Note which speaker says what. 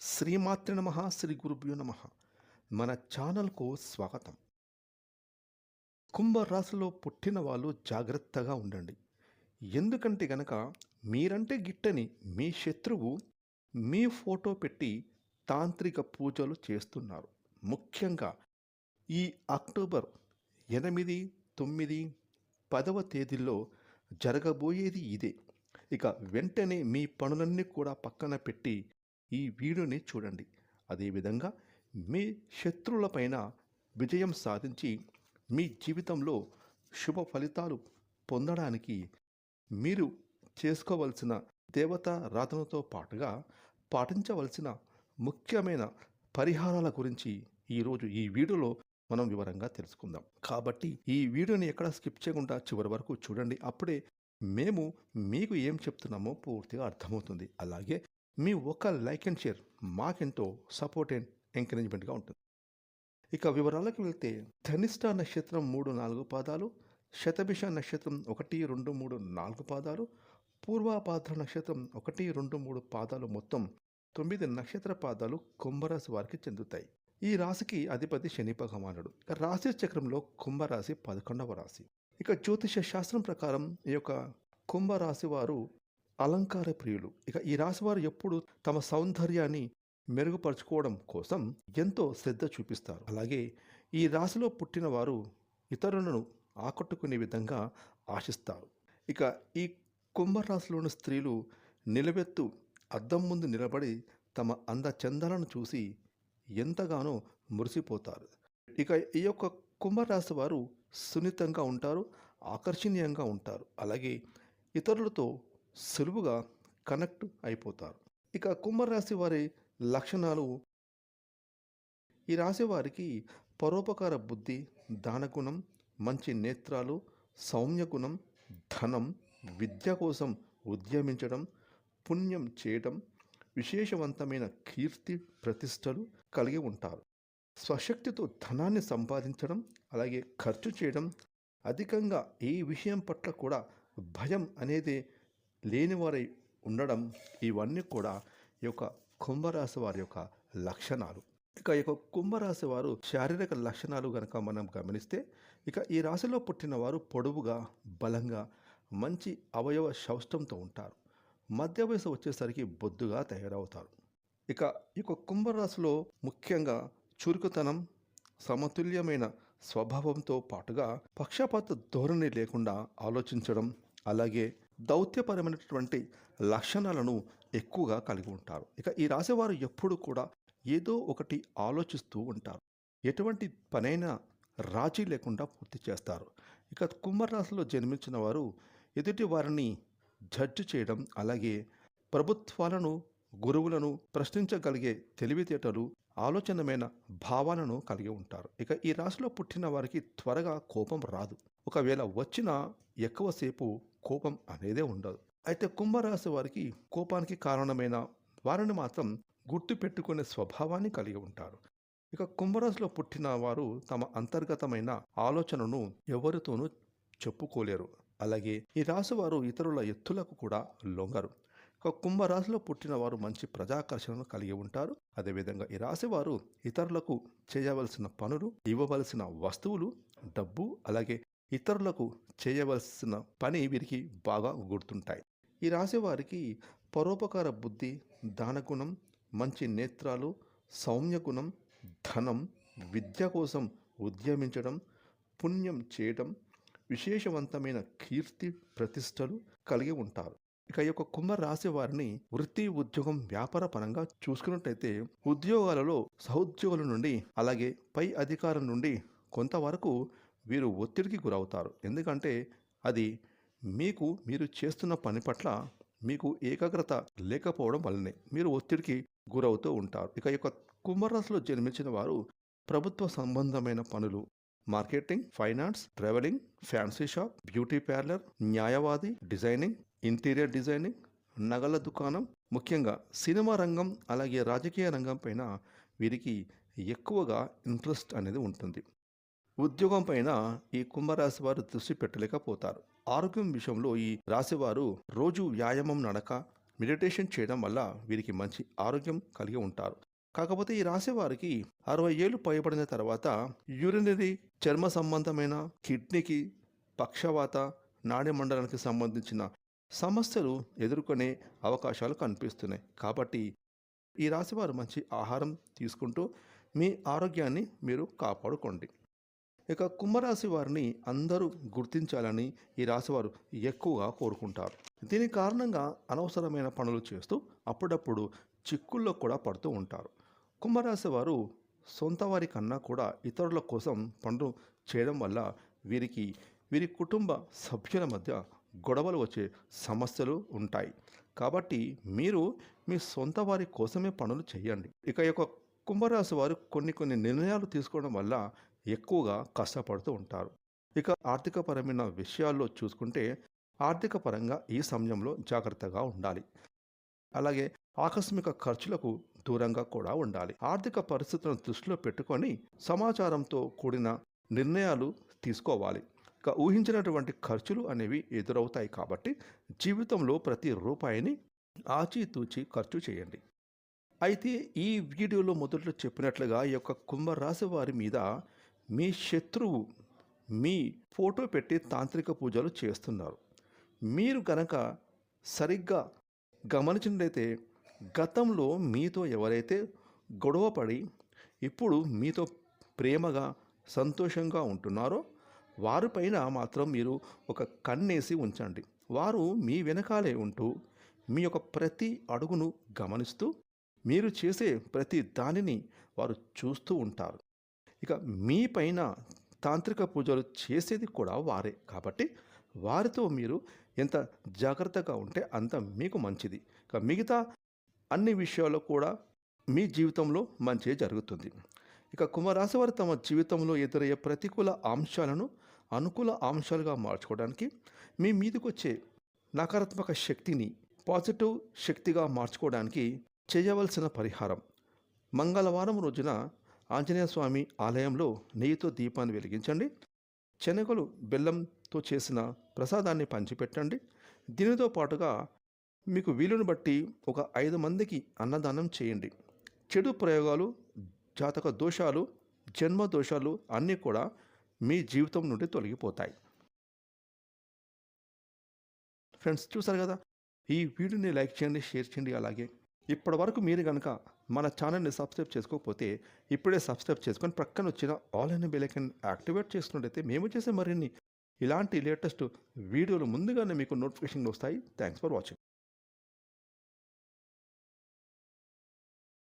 Speaker 1: శ్రీమాత్రి నమ శ్రీ గురుభ్యో నమ. మన ఛానల్కు స్వాగతం. కుంభరాశిలో పుట్టిన వాళ్ళు జాగ్రత్తగా ఉండండి. ఎందుకంటే గనక మీరంటే గిట్టని మీ శత్రువు మీ ఫోటో పెట్టి తాంత్రిక పూజలు చేస్తున్నారు. ముఖ్యంగా ఈ అక్టోబర్ ఎనిమిది తొమ్మిది పదవ తేదీల్లో జరగబోయేది ఇదే. ఇక వెంటనే మీ పనులన్నీ కూడా పక్కన పెట్టి ఈ వీడియోని చూడండి. అదేవిధంగా మీ శత్రువులపైన విజయం సాధించి మీ జీవితంలో శుభ ఫలితాలు పొందడానికి మీరు చేసుకోవలసిన దేవతా రాధనతో పాటుగా పాటించవలసిన ముఖ్యమైన పరిహారాల గురించి ఈరోజు ఈ వీడియోలో మనం వివరంగా తెలుసుకుందాం. కాబట్టి ఈ వీడియోని ఎక్కడ స్కిప్ చేయకుండా చివరి వరకు చూడండి. అప్పుడే మేము మీకు ఏం చెప్తున్నామో పూర్తిగా అర్థమవుతుంది. అలాగే మీ ఒక లైక్ అండ్ షేర్ మాకెంతో సపోర్ట్ అండ్ ఎంకరేజ్మెంట్గా ఉంటుంది. ఇక వివరాలకు వెళ్తే ధనిష్ట నక్షత్రం మూడు నాలుగు పాదాలు శతభిష నక్షత్రం ఒకటి రెండు మూడు నాలుగు పాదాలు పూర్వాపాద్ర నక్షత్రం ఒకటి రెండు మూడు పాదాలు మొత్తం తొమ్మిది నక్షత్ర పాదాలు కుంభరాశి వారికి చెందుతాయి. ఈ రాశికి అధిపతి శని భగవానుడు. రాశి చక్రంలో కుంభరాశి పదకొండవ రాశి. ఇక జ్యోతిష శాస్త్రం ప్రకారం ఈ యొక్క కుంభరాశి వారు అలంకార ప్రియులు. ఇక ఈ రాశి వారు ఎప్పుడు తమ సౌందర్యాన్ని మెరుగుపరుచుకోవడం కోసం ఎంతో శ్రద్ధ చూపిస్తారు. అలాగే ఈ రాశిలో పుట్టిన వారు ఇతరులను ఆకట్టుకునే విధంగా ఆశిస్తారు. ఇక ఈ కుంభరాశిలోని స్త్రీలు నిలబెత్తు అద్దం ముందు నిలబడి తమ అందచందాలను చూసి ఎంతగానో మురిసిపోతారు. ఇక ఈ యొక్క కుంభరాశి వారు సున్నితంగా ఉంటారు ఆకర్షణీయంగా ఉంటారు. అలాగే ఇతరులతో సులువుగా కనెక్ట్ అయిపోతారు. ఇక కుంభరాశి వారి లక్షణాలు. ఈ రాశి వారికి పరోపకార బుద్ధి దానగుణం మంచి నేత్రాలు సౌమ్య గుణం ధనం విద్య కోసం ఉద్యమించడం పుణ్యం చేయడం విశేషవంతమైన కీర్తి ప్రతిష్టలు కలిగి ఉంటారు. స్వశక్తితో ధనాన్ని సంపాదించడం అలాగే ఖర్చు చేయడం అధికంగా ఏ విషయం పట్ల కూడా భయం అనేది లేనివారై ఉండడం ఇవన్నీ కూడా ఈ యొక్క కుంభరాశి వారి యొక్క లక్షణాలు. ఇక ఈ యొక్క కుంభరాశి వారు శారీరక లక్షణాలు కనుక మనం గమనిస్తే ఇక ఈ రాశిలో పుట్టిన వారు పొడవుగా బలంగా మంచి అవయవ సౌష్టంతో ఉంటారు. మధ్య వయసు వచ్చేసరికి బొద్దుగా తయారవుతారు. ఇక ఈ యొక్క కుంభరాశిలో ముఖ్యంగా చురుకుతనం సమతుల్యమైన స్వభావంతో పాటుగా పక్షపాత ధోరణి లేకుండా ఆలోచించడం అలాగే దౌత్యపరమైనటువంటి లక్షణాలను ఎక్కువగా కలిగి ఉంటారు. ఇక ఈ రాశివారు ఎప్పుడు కూడా ఏదో ఒకటి ఆలోచిస్తూ ఉంటారు. ఎటువంటి పనైనా రాజీ లేకుండా పూర్తి చేస్తారు. ఇక కుంభరాశిలో జన్మించిన వారు ఎదుటి వారిని జడ్జి చేయడం అలాగే ప్రభుత్వాలను గురువులను ప్రశ్నించగలిగే తెలివితేటలు ఆలోచనమైన భావాలను కలిగి ఉంటారు. ఇక ఈ రాశిలో పుట్టిన వారికి త్వరగా కోపం రాదు. ఒకవేళ వచ్చినా ఎక్కువసేపు కోపం అనేదే ఉండదు. అయితే కుంభరాశి వారికి కోపానికి కారణమైన వారిని మాత్రం గుర్తు పెట్టుకునే స్వభావాన్ని కలిగి ఉంటారు. ఇక కుంభరాశిలో పుట్టిన వారు తమ అంతర్గతమైన ఆలోచనను ఎవరితోనూ చెప్పుకోలేరు. అలాగే ఈ రాశి వారు ఇతరుల ఎత్తులకు కూడా లొంగరు. ఒక కుంభరాశిలో పుట్టిన వారు మంచి ప్రజాకర్షణను కలిగి ఉంటారు. అదేవిధంగా ఈ రాశి వారు ఇతరులకు చేయవలసిన పనులు ఇవ్వవలసిన వస్తువులు డబ్బు అలాగే ఇతరులకు చేయవలసిన పని వీరికి బాగా గుర్తుంటాయి. ఈ రాశివారికి పరోపకార బుద్ధి దానగుణం మంచి నేత్రాలు సౌమ్య గుణం ధనం విద్య కోసం ఉద్యమించడం పుణ్యం చేయడం విశేషవంతమైన కీర్తి ప్రతిష్టలు కలిగి ఉంటారు. ఇక ఈ యొక్క కుంభ రాశి వారిని వృత్తి ఉద్యోగం వ్యాపార పరంగా చూసుకున్నట్టయితే ఉద్యోగాలలో సహోద్యోగుల నుండి అలాగే పై అధికారం నుండి కొంతవరకు వీరు ఒత్తిడికి గురవుతారు. ఎందుకంటే అది మీకు మీరు చేస్తున్న పని పట్ల మీకు ఏకాగ్రత లేకపోవడం వల్లనే మీరు ఒత్తిడికి గురవుతూ ఉంటారు. ఇక యొక్క కుంభరాశిలో జన్మించిన వారు ప్రభుత్వ సంబంధమైన పనులు. Marketing finance travelling fancy shop beauty parlour న్యాయవాది డిజైనింగ్ ఇంటీరియర్ డిజైనింగ్ నగల దుకాణం ముఖ్యంగా సినిమా రంగం అలాగే రాజకీయ రంగం పైన వీరికి ఎక్కువగా ఇంట్రెస్ట్ అనేది ఉంటుంది. ఉద్యోగం పైన ఈ కుంభరాశి వారు దృష్టి పెట్టలేకపోతారు. ఆరోగ్యం విషయంలో ఈ రాశివారు రోజు వ్యాయామం నడక మెడిటేషన్ చేయడం వల్ల వీరికి మంచి ఆరోగ్యం కలిగి ఉంటారు. కాకపోతే ఈ రాశి వారికి అరవై ఏళ్ళు పైబడిన తర్వాత యూరినరీ చర్మ సంబంధమైన కిడ్నీకి పక్షవాత నాడీమండలానికి సంబంధించిన సమస్యలు ఎదుర్కొనే అవకాశాలు కనిపిస్తున్నాయి. కాబట్టి ఈ రాశివారు మంచి ఆహారం తీసుకుంటూ మీ ఆరోగ్యాన్ని మీరు కాపాడుకోండి. ఇక కుంభరాశి వారిని అందరూ గుర్తించాలని ఈ రాశివారు ఎక్కువగా కోరుకుంటారు. దీని కారణంగా అనవసరమైన పనులు చేస్తూ అప్పుడప్పుడు చిక్కుల్లో కూడా పడుతూ ఉంటారు. కుంభరాశి వారు సొంత వారి కన్నా కూడా ఇతరుల కోసం పనులు చేయడం వల్ల వీరికి వీరి కుటుంబ సభ్యుల మధ్య గొడవలు వచ్చే సమస్యలు ఉంటాయి. కాబట్టి మీరు మీ సొంత వారి కోసమే పనులు చేయండి. ఇక యొక్క కుంభరాశి వారు కొన్ని కొన్ని నిర్ణయాలు తీసుకోవడం వల్ల ఎక్కువగా కష్టపడుతూ ఉంటారు. ఇక ఆర్థికపరమైన విషయాల్లో చూసుకుంటే ఆర్థిక పరంగా ఈ సమయంలో జాగ్రత్తగా ఉండాలి. అలాగే ఆకస్మిక ఖర్చులకు దూరంగా కూడా ఉండాలి. ఆర్థిక పరిస్థితులను దృష్టిలో పెట్టుకొని సమాచారంతో కూడిన నిర్ణయాలు తీసుకోవాలి. ఇక ఊహించినటువంటి ఖర్చులు అనేవి ఎదురవుతాయి కాబట్టి జీవితంలో ప్రతి రూపాయిని ఆచితూచి ఖర్చు చేయండి. అయితే ఈ వీడియోలో మొదట్లో చెప్పినట్లుగా ఈ యొక్క కుంభరాశి వారి మీద మీ శత్రువు మీ ఫోటో పెట్టి తాంత్రిక పూజలు చేస్తున్నారు. మీరు కనుక సరిగ్గా గమనించినట్లయితే గతంలో మీతో ఎవరైతే గొడవపడి ఇప్పుడు మీతో ప్రేమగా సంతోషంగా ఉంటున్నారో వారిపైన మాత్రం మీరు ఒక కన్నేసి ఉంచండి. వారు మీ వెనకాలే ఉంటూ మీ యొక్క ప్రతి అడుగును గమనిస్తూ మీరు చేసే ప్రతి దానిని వారు చూస్తూ ఉంటారు. ఇక మీ పైన తాంత్రిక పూజలు చేసేది కూడా వారే. కాబట్టి వారితో మీరు ఎంత జాగ్రత్తగా ఉంటే అంత మీకు మంచిది. ఇక మిగతా అన్ని విషయాల్లో కూడా మీ జీవితంలో మంచి జరుగుతుంది. ఇక కుంభరాశి వారు తమ జీవితంలో ఎదురయ్యే ప్రతికూల అంశాలను అనుకూల అంశాలుగా మార్చుకోవడానికి మీ మీదకు వచ్చే నకారాత్మక శక్తిని పాజిటివ్ శక్తిగా మార్చుకోవడానికి చేయవలసిన పరిహారం. మంగళవారం రోజున ఆంజనేయ స్వామి ఆలయంలో నెయ్యితో దీపాన్ని వెలిగించండి. శనగలు బెల్లంతో చేసిన ప్రసాదాన్ని పంచిపెట్టండి. దీనితో పాటుగా మీకు వీలును బట్టి ఒక ఐదు మందికి అన్నదానం చేయండి. చెడు ప్రయోగాలు జాతక దోషాలు జన్మ దోషాలు అన్నీ కూడా మీ జీవితం నుండి తొలగిపోతాయి. ఫ్రెండ్స్ చూసారు కదా? ఈ వీడియోని లైక్ చేయండి షేర్ చేయండి అలాగే ఇప్పటి వరకు మీరు కనుక మన ఛానల్ని సబ్స్క్రైబ్ చేసుకోకపోతే ఇప్పుడే సబ్స్క్రైబ్ చేసుకొని ప్రక్కన వచ్చిన ఆల్ అయిన బెలైకన్ యాక్టివేట్ చేసుకున్నట్టయితే మేము చేసే మరిన్ని ఇలాంటి లేటెస్ట్ వీడియోలు ముందుగానే మీకు నోటిఫికేషన్ వస్తాయి. Thanks for watching